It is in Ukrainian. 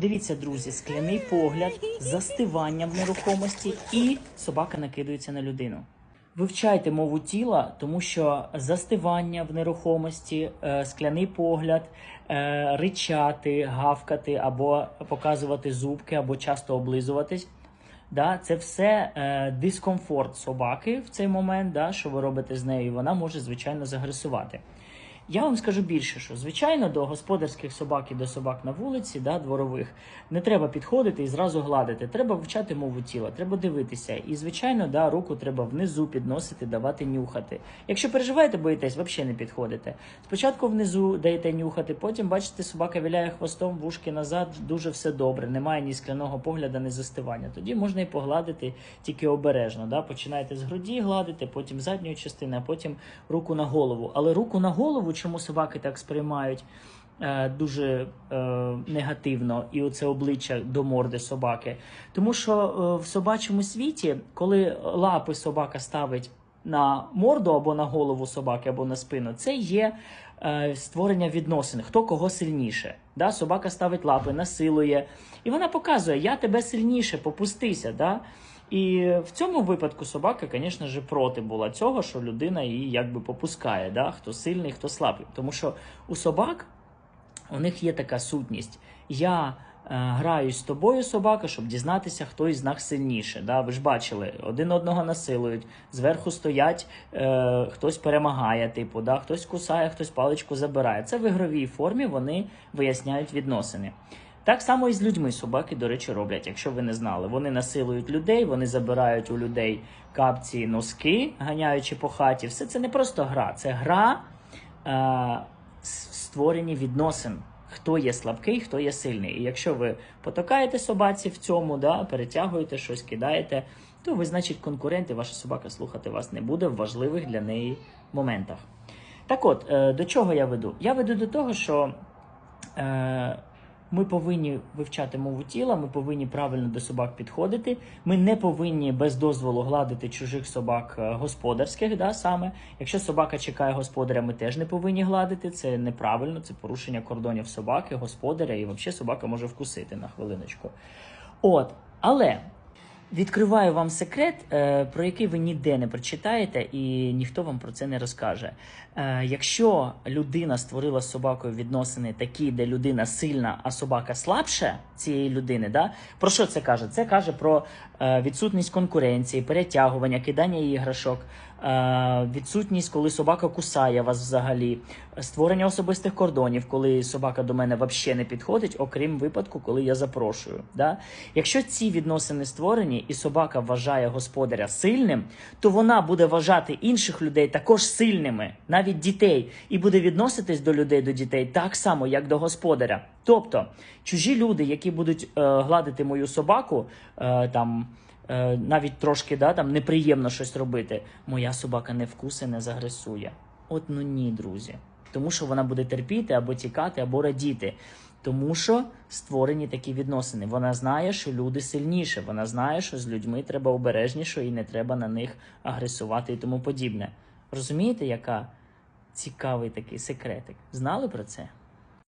Дивіться, друзі, скляний погляд, застивання в нерухомості, і собака накидується на людину. Вивчайте мову тіла, тому що застивання в нерухомості, е, скляний погляд, е, ричати, гавкати або показувати зубки, або часто облизуватись. Да, це все е, дискомфорт собаки в цей момент, да, що ви робите з нею, вона може, звичайно, загресувати. Я вам скажу більше, що звичайно до господарських собак і до собак на вулиці, да, дворових, не треба підходити і зразу гладити. Треба вивчати мову тіла, треба дивитися. І, звичайно, да, руку треба внизу підносити, давати нюхати. Якщо переживаєте, боїтесь, взагалі не підходите. Спочатку внизу даєте нюхати, потім бачите, собака віляє хвостом, вушки назад, дуже все добре. Немає ні скляного погляду, ні застивання. Тоді можна і погладити тільки обережно. Да? Починаєте з груді гладити, потім задньої частини, а потім руку на голову. Але руку на голову, чому собаки так сприймають? е, Дуже е, негативно, і оце обличчя до морди собаки. Тому що е, в собачому світі, коли лапи собака ставить на морду або на голову собаки, або на спину, це є е, створення відносин, хто кого сильніше. Да? Собака ставить лапи, насилує, і вона показує: я тебе сильніше, попустися. Да? І в цьому випадку собака, звісно ж, проти була цього, що людина її якби попускає, да? хто сильний, хто слабкий. Тому що у собак у них є така сутність. Я е, граюсь з тобою, собака, щоб дізнатися, хто із нас сильніше. Да? Ви ж бачили, один одного насилують, зверху стоять, е, хтось перемагає, типу, да? хтось кусає, хтось паличку забирає. Це в ігровій формі вони виясняють відносини. Так само і з людьми собаки, до речі, роблять, якщо ви не знали. Вони насилують людей, вони забирають у людей капці, носки, ганяючи по хаті. Все це не просто гра, це гра е, с- в створенні відносин. Хто є слабкий, хто є сильний. І якщо ви потокаєте собаці в цьому, да, перетягуєте щось, кидаєте, то ви, значить, конкуренти, ваша собака слухати вас не буде в важливих для неї моментах. Так от, е, до чого я веду? Я веду до того, що е, ми повинні вивчати мову тіла, ми повинні правильно до собак підходити. Ми не повинні без дозволу гладити чужих собак е, господарських. Да, саме. Якщо собака чекає господаря, ми теж не повинні гладити. Це неправильно, це порушення кордонів собаки, господаря, і взагалі собака може вкусити на хвилиночку. От, але Відкриваю вам секрет, е, про який ви ніде не прочитаєте, і ніхто вам про це не розкаже. Е, Якщо людина створила з собакою відносини такі, де людина сильна, а собака слабша цієї людини, да? про що це каже? Це каже про е, відсутність конкуренції, перетягування, кидання іграшок, відсутність, коли собака кусає вас взагалі, створення особистих кордонів, коли собака до мене взагалі не підходить, окрім випадку, коли я запрошую. Да? Якщо ці відносини створені і собака вважає господаря сильним, то вона буде вважати інших людей також сильними, навіть дітей, і буде відноситись до людей, до дітей так само, як до господаря. Тобто, чужі люди, які будуть е, гладити мою собаку, е, там. е, Навіть трошки да, там неприємно щось робити. Моя собака не вкусе, не загресує. От ну ні, друзі. Тому що вона буде терпіти або тікати, або радіти. Тому що створені такі відносини. Вона знає, що люди сильніше. Вона знає, що з людьми треба обережніше і не треба на них агресувати і тому подібне. Розумієте, яка цікавий такий секретик? Знали про це?